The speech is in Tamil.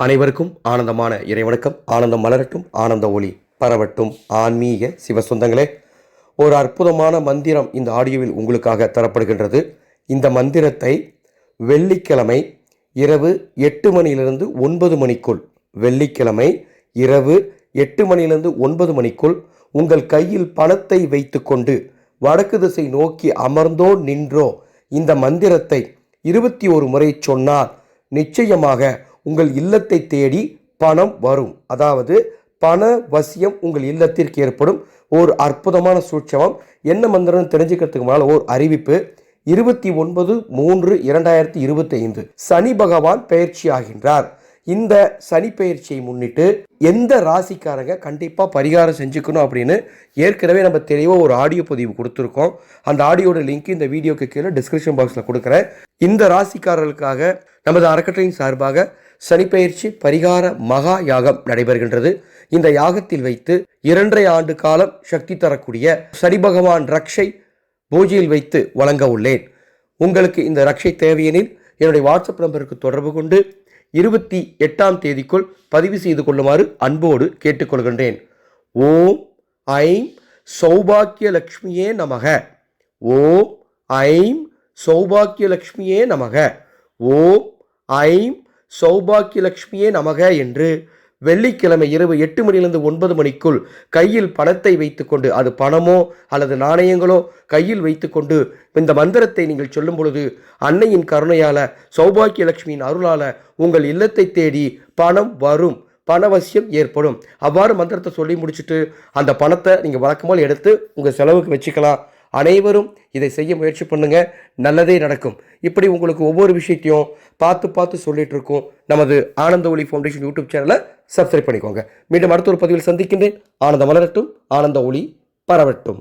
அனைவருக்கும் ஆனந்தமான இறைவணக்கம். ஆனந்தம் மலரட்டும் ஆனந்த ஒளி பரவட்டும். ஆன்மீக சிவசொந்தங்களே ஒரு அற்புதமான மந்திரம் இந்த ஆடியோவில் உங்களுக்காக தரப்படுகின்றது. இந்த மந்திரத்தை வெள்ளிக்கிழமை இரவு எட்டு மணியிலிருந்து ஒன்பது மணிக்குள் வெள்ளிக்கிழமை இரவு எட்டு மணியிலிருந்து ஒன்பது மணிக்குள் உங்கள் கையில் பணத்தை வைத்துக்கொண்டு வடக்கு திசை நோக்கி அமர்ந்தோ நின்றோ இந்த மந்திரத்தை இருபத்தி ஒரு முறை சொன்னால் நிச்சயமாக உங்கள் இல்லத்தை தேடி பணம் வரும். அதாவது பண வசியம் உங்கள் இல்லத்திற்கு ஏற்படும். ஒரு அற்புதமான சூட்சமம். என்ன மந்திரம்னு தெரிஞ்சுக்கிறதுக்கு முன்னால் ஒரு அறிவிப்பு. இருபத்தி ஒன்பது மூன்று இரண்டாயிரத்தி இருபத்தி ஐந்து சனி பகவான் பயிற்சி ஆகின்றார். இந்த சனி பயிற்சியை முன்னிட்டு எந்த ராசிக்காரங்க கண்டிப்பாக பரிகாரம் செஞ்சுக்கணும் அப்படின்னு ஏற்கனவே நம்ம தெளிவாக ஒரு ஆடியோ பதிவு கொடுத்துருக்கோம். அந்த ஆடியோட லிங்க் இந்த வீடியோக்கு கீழே டிஸ்கிரிப்ஷன் பாக்ஸில் கொடுக்குறேன். இந்த ராசிக்காரர்களுக்காக நமது அறக்கட்டளையின் சார்பாக சனிப்பெயர்ச்சி பரிகார மகா யாகம் நடைபெறுகின்றது. இந்த யாகத்தில் வைத்து இரண்டரை ஆண்டு காலம் சக்தி தரக்கூடிய சனி பகவான் ரக்ஷை பூஜையில் வைத்து வழங்க உள்ளேன். உங்களுக்கு இந்த ரக்ஷை தேவையெனில் என்னுடைய வாட்ஸ்அப் நம்பருக்கு தொடர்பு கொண்டு இருபத்தி எட்டாம் தேதிக்குள் பதிவு செய்து கொள்ளுமாறு அன்போடு கேட்டுக்கொள்கின்றேன். ஓம் ஐம் சௌபாக்கிய லக்ஷ்மியே நமக. ஓம் ஐம் சௌபாக்கிய லக்ஷ்மியே நமக. ஓம் ஐம் சௌபாக்கிய லக்ஷ்மியே நமக என்று வெள்ளிக்கிழமை இரவு எட்டு மணியிலிருந்து ஒன்பது மணிக்குள் கையில் பணத்தை வைத்துக்கொண்டு அது பணமோ அல்லது நாணயங்களோ கையில் வைத்துக்கொண்டு இந்த மந்திரத்தை நீங்கள் சொல்லும் பொழுது அன்னையின் கருணையால சௌபாக்கிய லட்சுமியின் அருளால உங்கள் இல்லத்தை தேடி பணம் வரும் பணவசியம் ஏற்படும். அவ்வாறு மந்திரத்தை சொல்லி முடிச்சுட்டு அந்த பணத்தை நீங்கள் வழக்கமாக எடுத்து உங்கள் செலவுக்கு வச்சுக்கலாம். அனைவரும் இதை செய்ய முயற்சி பண்ணுங்கள் நல்லதே நடக்கும். இப்படி உங்களுக்கு ஒவ்வொரு விஷயத்தையும் பார்த்து பார்த்து சொல்லிட்டு இருக்கோம். நமது ஆனந்த ஒளி ஃபவுண்டேஷன் யூடியூப் சேனலை சப்ஸ்கிரைப் பண்ணிக்கோங்க. மீண்டும் அடுத்த ஒரு பதிவில் சந்திக்கின்றேன். ஆனந்த மலரட்டும். ஆனந்த ஒளி பரவட்டும்.